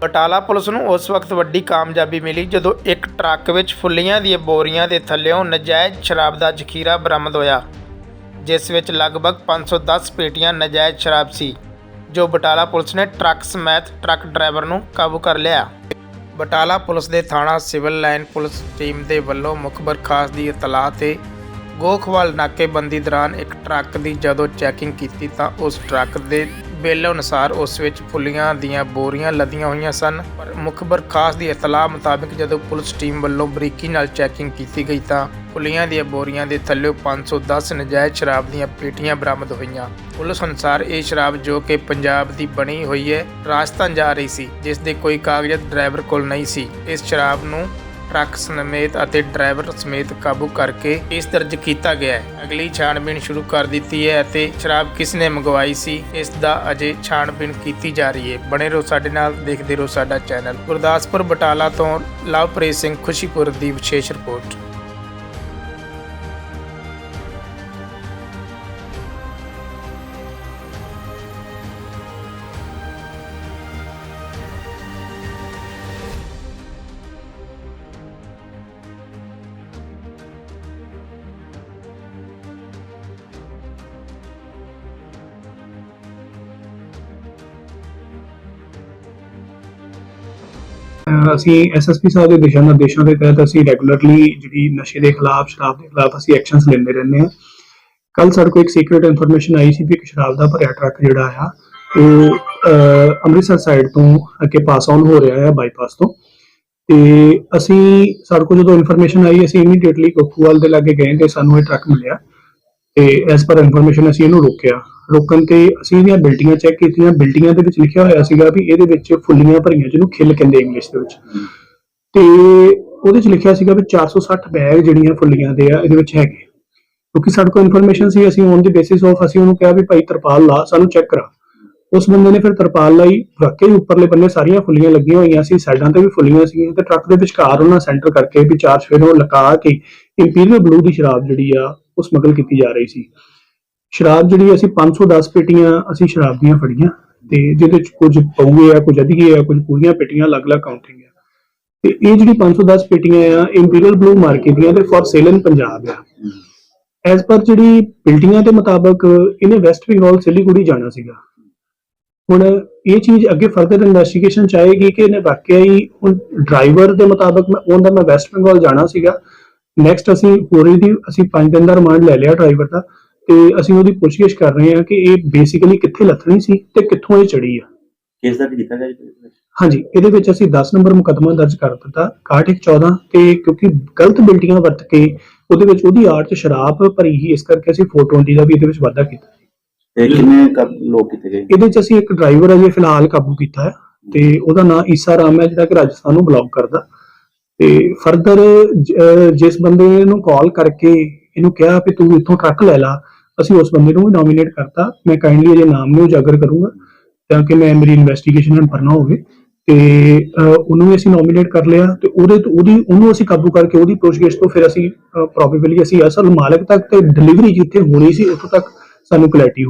Batala police ਨੂੰ ਉਸ ਵਕਤ ਵੱਡੀ ਕਾਮਯਾਬੀ ਮਿਲੀ ਜਦੋਂ ਇੱਕ ਟਰੱਕ ਵਿੱਚ ਫੁੱਲੀਆਂ ਦੀਆਂ ਬੋਰੀਆਂ ਦੇ ਥੱਲਿਓਂ ਨਜਾਇਜ਼ ਸ਼ਰਾਬ ਦਾ ਜ਼ਖੀਰਾ ਬਰਾਮਦ ਹੋਇਆ, ਜਿਸ ਵਿੱਚ ਲਗਭਗ 510 ਪੇਟੀਆਂ ਨਜਾਇਜ਼ ਸ਼ਰਾਬ ਸੀ, ਜੋ ਬਟਾਲਾ ਪੁਲਿਸ ਨੇ ਟਰੱਕ ਸਮੇਤ ਟਰੱਕ ਡਰਾਈਵਰ ਨੂੰ ਕਾਬੂ ਕਰ ਲਿਆ। ਬਟਾਲਾ ਪੁਲਿਸ ਦੇ ਥਾਣਾ ਸਿਵਲ ਲਾਈਨ ਪੁਲਿਸ ਟੀਮ ਦੇ ਵੱਲੋਂ ਮੁਖਬਰ ਖਾਸ ਦੀ ਇਤਲਾਹ ਤੇ ਗੋਖਵਾਲ ਨਾਕੇਬੰਦੀ ਦੌਰਾਨ ਇੱਕ ਟਰੱਕ ਦੀ ਜਦੋਂ ਚੈਕਿੰਗ ਕੀਤੀ ਤਾਂ ਉਸ ਟਰੱਕ ਦੇ ਬਿੱਲ ਅਨੁਸਾਰ ਉਸ ਵਿੱਚ ਫੁੱਲੀਆਂ ਦੀਆਂ ਬੋਰੀਆਂ ਲੱਦੀਆਂ ਹੋਈਆਂ ਸਨ। ਪਰ ਮੁਖਬਰ ਖਾਸ ਦੀ ਇਤਲਾਹ ਮੁਤਾਬਕ ਜਦੋਂ ਪੁਲਿਸ ਟੀਮ ਵੱਲੋਂ ਬਰੀਕੀ ਨਾਲ ਚੈਕਿੰਗ ਕੀਤੀ ਗਈ ਤਾਂ ਫੁੱਲੀਆਂ ਦੀਆਂ ਬੋਰੀਆਂ ਦੇ ਥੱਲੇ 510 ਨਜਾਇਜ਼ ਸ਼ਰਾਬ ਦੀਆਂ ਪੇਟੀਆਂ ਬਰਾਮਦ ਹੋਈਆਂ। ਪੁਲਿਸ ਅਨੁਸਾਰ ਇਹ ਸ਼ਰਾਬ ਜੋ ਕਿ ਪੰਜਾਬ ਦੀ ਬਣੀ ਹੋਈ ਹੈ, ਰਾਜਸਥਾਨ ਜਾ ਰਹੀ ਸੀ, ਜਿਸ ਦੇ ਕੋਈ ਕਾਗਜ਼ਾਤ ਡਰਾਈਵਰ ਕੋਲ ਨਹੀਂ ਸੀ। ਇਸ ਸ਼ਰਾਬ ਨੂੰ ਟਰੱਕ ਸਮੇਤ ਅਤੇ ਡਰਾਈਵਰ ਸਮੇਤ ਕਾਬੂ ਕਰਕੇ ਇਸ ਦਰਜ ਕੀਤਾ ਗਿਆ ਹੈ। ਅਗਲੀ ਛਾਣਬੀਣ ਸ਼ੁਰੂ ਕਰ ਦਿੱਤੀ ਹੈ ਅਤੇ ਸ਼ਰਾਬ ਕਿਸ ਨੇ ਮੰਗਵਾਈ ਸੀ, ਇਸ ਦਾ ਅਜੇ ਛਾਣਬੀਣ ਕੀਤੀ ਜਾ ਰਹੀ ਹੈ। ਬਣੇ ਰਹੋ ਸਾਡੇ ਨਾਲ, ਦੇਖਦੇ ਰਹੋ ਸਾਡਾ ਚੈਨਲ। ਗੁਰਦਾਸਪੁਰ ਬਟਾਲਾ ਤੋਂ ਲਵਪ੍ਰੀਤ ਸਿੰਘ ਖੁਸ਼ੀਪੁਰ ਦੀ ਵਿਸ਼ੇਸ਼ ਰਿਪੋਰਟ। ਅਸੀਂ ਐਸਐਸਪੀ ਸਾਹਿਬ ਦੇ ਦਿਸ਼ਾ ਨਿਰਦੇਸ਼ਾਂ ਦੇ ਤਹਿਤ ਅਸੀਂ ਰੈਗੂਲਰਲੀ ਜਿਹੜੀ ਨਸ਼ੇ ਦੇ ਖਿਲਾਫ, ਸ਼ਰਾਬ ਦੇ ਖਿਲਾਫ ਅਸੀਂ ਐਕਸ਼ਨਸ ਲੈਂਦੇ ਰਹਿੰਦੇ ਹਾਂ। ਕੱਲ ਸਾਡੇ ਕੋਲ ਇੱਕ ਸੀਕ੍ਰੀਟ ਇਨਫੋਰਮੇਸ਼ਨ ਆਈ ਸੀ ਵੀ ਇੱਕ ਸ਼ਰਾਬ ਦਾ ਭਰਿਆ ਟਰੱਕ ਜਿਹੜਾ ਆ, ਉਹ ਅੰਮ੍ਰਿਤਸਰ ਸਾਈਡ ਤੋਂ ਅੱਗੇ ਪਾਸ ਆਨ ਹੋ ਰਿਹਾ ਹੈ ਬਾਈਪਾਸ ਤੋਂ। ਤੇ ਅਸੀਂ, ਸਾਡੇ ਕੋਲ ਜਦੋਂ ਇਨਫੋਰਮੇਸ਼ਨ ਆਈ, ਅਸੀਂ ਇਮੀਡੀਏਟਲੀ ਕੋਕੂਵਾਲ ਦੇ ਲਾਗੇ ਗਏ ਤੇ ਸਾਨੂੰ ਇਹ ਟਰੱਕ ਮਿਲਿਆ। ਤੇ ਐਸ ਪਰ ਇਨਫੋਰਮੇਸ਼ਨ ਅਸੀਂ ਇਹਨੂੰ ਰੋਕਿਆ। ਰੋਕਣ ਤੇ ਅਸੀਂ ਇਹਦੀਆਂ ਬਿਲਟੀਆਂ ਚੈੱਕ ਕੀਤੀਆਂ। ਬਿਲਟੀਆਂ ਦੇ ਵਿੱਚ ਲਿਖਿਆ ਹੋਇਆ ਸੀਗਾ ਵੀ ਇਹਦੇ ਵਿੱਚ ਫੁੱਲੀਆਂ ਭਰੀਆਂ ਜਿਹਨੂੰ ਖਿੱਲ ਕਹਿੰਦੇ ਇੰਗਲਿਸ਼ ਦੇ ਵਿੱਚ। ਤੇ ਉਹਦੇ ਚ ਲਿਖਿਆ ਸੀਗਾ ਵੀ 460 ਬੈਗ ਜਿਹੜੀਆਂ ਫੁੱਲੀਆਂ ਦੇ ਆ ਇਹਦੇ ਵਿੱਚ ਹੈਗੇ। ਕਿਉਂਕਿ ਸਾਡੇ ਕੋਲ ਇਨਫੋਰਮੇਸ਼ਨ ਸੀ ਅਸੀਂ ਔਨ ਦੀ ਬੇਸਿਸ ਆਫ ਅਸੀਂ ਉਹਨੂੰ ਕਿਹਾ ਵੀ ਭਾਈ ਤਰਪਾਲ ਲਾ ਸਾਨੂੰ ਚੈੱਕ ਕਰਾ। ਉਸ ਬੰਦੇ ਨੇ ਫਿਰ ਤਰਪਾਲ ਲਾਈ ਵਾਕਈ ਉੱਪਰਲੇ ਬੰਨੇ ਸਾਰੀਆਂ ਫੁੱਲੀਆਂ ਲੱਗੀਆਂ ਹੋਈਆਂ ਸੀ ਸਾਈਡਾਂ ਤੇ ਵੀ ਫੁੱਲੀਆਂ ਸੀਗੀਆਂ ਤੇ ਟਰੱਕ ਦੇ ਵਿਚਕਾਰ ਉਹਨਾਂ ਸੈਂਟਰ ਕਰਕੇ ਵੀ ਚਾਰ ਸਫੇਰ ਨੂੰ ਲਗਾ ਕੇ ਇੰਪੀਰੀਅਲ ਬਲੂ ਦੀ ਸ਼ਰਾਬ ਜਿਹੜੀ ਆ ਉਹ ਸਮਗਲ ਕੀਤੀ ਜਾ ਰਹੀ ਸੀ। ਸ਼ਰਾਬ ਜਿਹੜੀ ਅਸੀਂ 510 ਪੇਟੀਆਂ ਅਸੀਂ ਸ਼ਰਾਬ ਦੀਆਂ ਫੜੀਆਂ ਤੇ ਜਿਹਦੇ ਚ ਕੁਝ ਪਊਏ ਆ, ਕੁਝ ਅਧੀਏ ਆ, ਕੁਝ ਪੂਰੀਆਂ ਪੇਟੀਆਂ, ਅਲੱਗ-ਅਲੱਗ ਕਾਊਂਟਿੰਗ ਆ। ਤੇ ਇਹ ਜਿਹੜੀ 510 ਪੇਟੀਆਂ ਆ ਇੰਪੀਰੀਅਲ ਬਲੂ ਮਾਰਕੀਟ ਦੀਆਂ ਤੇ ਫॉर ਸੇਲ ਇਨ ਪੰਜਾਬ ਆ। ਐਸ ਪਰ ਜਿਹੜੀ ਬਿਲਡਿੰਗਾਂ ਦੇ ਮੁਤਾਬਕ, ਇਹਨੇ ਵੈਸਟ ਬੰਗਾਲ ਸਿਲੀਗੁੜੀ ਜਾਣਾ ਸੀਗਾ। ਹੁਣ ਇਹ ਚੀਜ਼ ਅੱਗੇ ਫਰਦਰ ਇਨਵੈਸਟੀਗੇਸ਼ਨ ਚਾਹੇਗੀ ਕਿ ਇਹਨੇ ਵਾਕਿਆ ਹੀ ਡਰਾਈਵਰ ਦੇ ਮੁਤਾਬਕ ਮੈਂ ਉਹਦਾ ਮੈਂ ਵੈਸਟ ਬੰਗਾਲ ਜਾਣਾ ਸੀਗਾ। ਨੈਕਸਟ ਅਸੀਂ ਹੋਰ ਇਹਦੀ ਅਸੀਂ 5 ਦਿਨ ਦਾ ਰਿਮਾਂਡ ਲੈ ਲਿਆ ਡਰਾਈਵਰ ਦਾ ਤੇ ਅਸੀਂ ਉਹਦੀ ਪੁੱਛਗਿੱਛ ਕਰ ਰਹੇ ਹਾਂ ਕਿ ਇਹ ਬੇਸਿਕਲੀ ਕਿੱਥੇ ਲੱਥਣੀ ਸੀ ਤੇ ਕਿੱਥੋਂ ਇਹ ਚੜੀ ਆ। ਕੇਸ ਦਰਜ ਕੀਤਾ ਗਿਆ ਜੀ? ਹਾਂਜੀ ਇਹਦੇ ਵਿੱਚ ਅਸੀਂ 10 ਨੰਬਰ ਮੁਕੱਦਮਾ ਦਰਜ ਕਰ ਦਿੱਤਾ 6114 ਤੇ ਕਿਉਂਕਿ ਗਲਤ ਬਿਲਟੀਆਂ ਵਰਤ ਕੇ ਉਹਦੇ ਵਿੱਚ ਉਹਦੀ ਆੜ ਚ ਸ਼ਰਾਬ ਭਰੀ ਹੀ ਇਸ ਕਰਕੇ ਅਸੀਂ 420 ਦਾ ਵੀ ਇਹਦੇ ਵਿੱਚ ਵਾਧਾ ਕੀਤਾ ਤੇ ਕਿੰਨੇ ਲੋਕ ਕੀਤੇ ਗਏ? ਇਹਦੇ ਚ ਅਸੀਂ ਇੱਕ ਡਰਾਈਵਰ ਅਜੇ ਫਿਲਹਾਲ ਕਾਬੂ ਕੀਤਾ ਹੈ ਤੇ ਉਹਦਾ ਨਾਮ ਈਸਾ ਰਾਮ ਹੈ ਜਿਹੜਾ ਕਿ ਰਾਜਸਥਾਨ ਨੂੰ ਬਿਲੋਂਗ ਕਰਦਾ। ਤੇ ਫਰਦਰ ਜਿਸ ਬੰਦੇ ਨੂੰ ਕਾਲ ਕਰਕੇ ਇਹਨੂੰ ਕਿਹਾ ਵੀ ਤੂੰ ਇੱਥੋਂ ਟਰੱਕ ਲੈ ਲਾ, ਅਸੀਂ ਉਸ ਬੰਦੇ ਨੂੰ ਵੀ ਨੋਮੀਨੇਟ ਕਰਤਾ। ਮੈਂ ਕਾਈਂਡਲੀ ਇਹਦੇ ਨਾਮ ਨੂੰ ਉਜਾਗਰ ਕਰੂੰਗਾ, ਤਾਂ ਕਿ ਮੈਂ ਮੇਰੀ ਇਨਵੈਸਟੀਗੇਸ਼ਨ ਨੂੰ ਭਰਨਾ ਹੋਵੇ। ਤੇ ਉਹਨੂੰ ਵੀ ਅਸੀਂ ਨੋਮੀਨੇਟ ਕਰ ਲਿਆ ਤੇ ਉਹਦੇ ਉਹਦੀ, ਉਹਨੂੰ ਅਸੀਂ ਕਾਬੂ ਕਰਕੇ ਉਹਦੀ ਪੁੱਛਗਿੱਛ ਤੋਂ ਫਿਰ ਅਸੀਂ ਪ੍ਰੋਬੇਬਲੀ ਅਸੀਂ ਅਸਲ ਮਾਲਕ ਤੱਕ ਤੇ ਡਿਲੀਵਰੀ ਜਿੱਥੇ ਹੋਣੀ ਸੀ ਉੱਥੋਂ ਤੱਕ ਸਾਨੂੰ ਕਲੈਰਿਟੀ ਹੋ